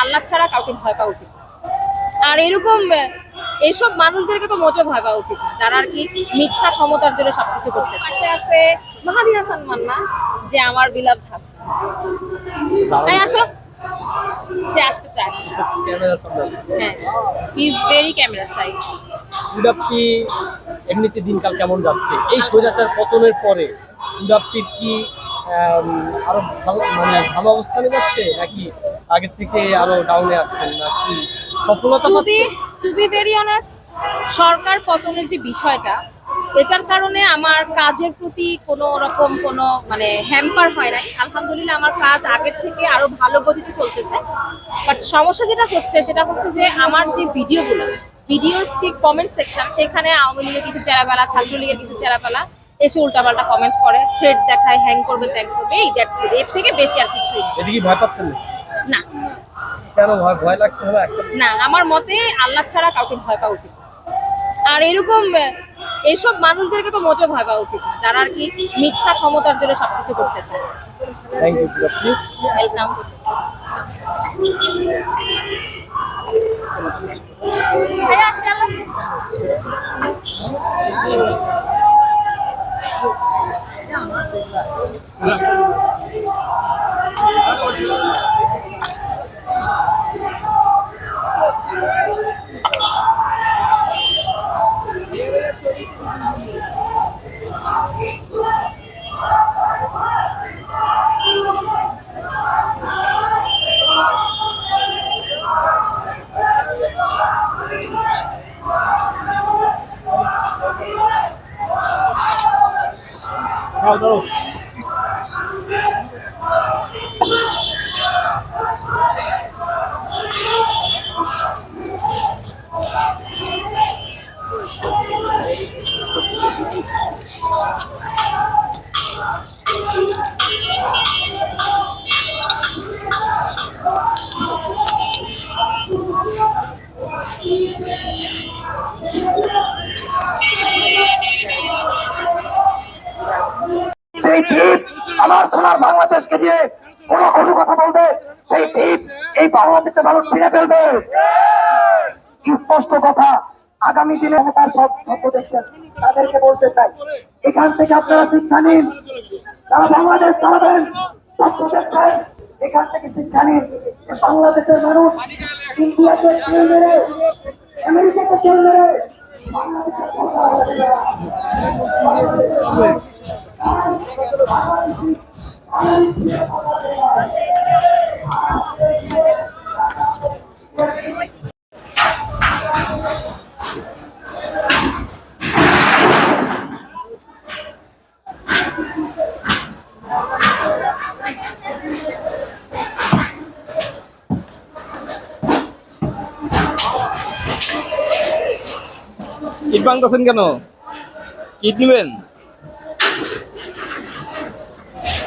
আল্লাহ ছাড়া কাউকে ভয় পাওয়া উচিত আর এরকম এসব মানুষদেরকে তো মোচে ভয় পাওয়া উচিত না যারা আর কি মিথ্যা ক্ষমতার জন্য সবকিছু করতে সে আছে মাহাদি হাসান মান্না যে আমার বিলাপ এই আসো। সে আসতে চায় হ্যাঁ ইজ ভেরি ক্যামেরা উডাপ্পি এমনিতে দিনকাল কেমন যাচ্ছে? এই স্বৈরাচার পতনের পরে উডাপ্পির কি আরও ভালো মানে ভালো অবস্থানে যাচ্ছে নাকি আগের থেকে আরও ডাউনে আসছেন নাকি সফলতা টু বি পাচ্ছে? টু বি ভেরি অনেস্ট সরকার পতনের যে বিষয়টা এটার কারণে আমার কাজের প্রতি কোনো রকম কোনো মানে হ্যাম্পার হয় নাই। আলহামদুলিল্লাহ আমার কাজ আগের থেকে আরও ভালো গতিতে চলতেছে। বাট সমস্যা যেটা হচ্ছে সেটা হচ্ছে যে আমার যে ভিডিওগুলো ভিডিওর যে কমেন্ট সেকশন সেখানে আওয়ামী লীগের কিছু চেরাবেলা ছাত্রলীগের কিছু চেরাবেলা এসে উল্টাপাল্টা কমেন্ট করে থ্রেড দেখায় হ্যাং করবে ত্যাগ করবে এই দ্যাটস ইট এর থেকে বেশি আর কিছুই না। এদিকে ভয় পাচ্ছেন না? না। কেন ভয় ভয় লাগতে হবে একটা না আমার মতে আল্লাহ ছাড়া কাউকে ভয় পাওয়া উচিত আর এরকম এসব মানুষদেরকে তো মোচে ভয় পাওয়া উচিত না যারা আর কি মিথ্যা ক্ষমতার জন্য সবকিছু করতে চায়। থ্যাংক ইউ উডাপ্পি ওয়েলকাম দাও দাও সেই দ্বীপ আমার সোনার বাংলাদেশকে দিয়ে কোন কটু কথা বলবে, সেই দ্বীপ এই বাংলাদেশের মানুষ ছিঁড়ে ফেলবে। স্পষ্ট কথা, আগামী দিনে তার সব সত্য দেখছেন তাদেরকে বলতে চাই, এখান থেকে আপনারা শিক্ষা নিন। তারা বাংলাদেশ চালাবেন সত্য দেখছেন এখান থেকে শিক্ষা নিন বাংলাদেশের মানুষ ইন্ডিয়াকে তেল মেরে, আমেরিকাকে তেল মেরে, বাংলাদেশের। ইট ভাঙতেছেন কেন? ইট নিবেন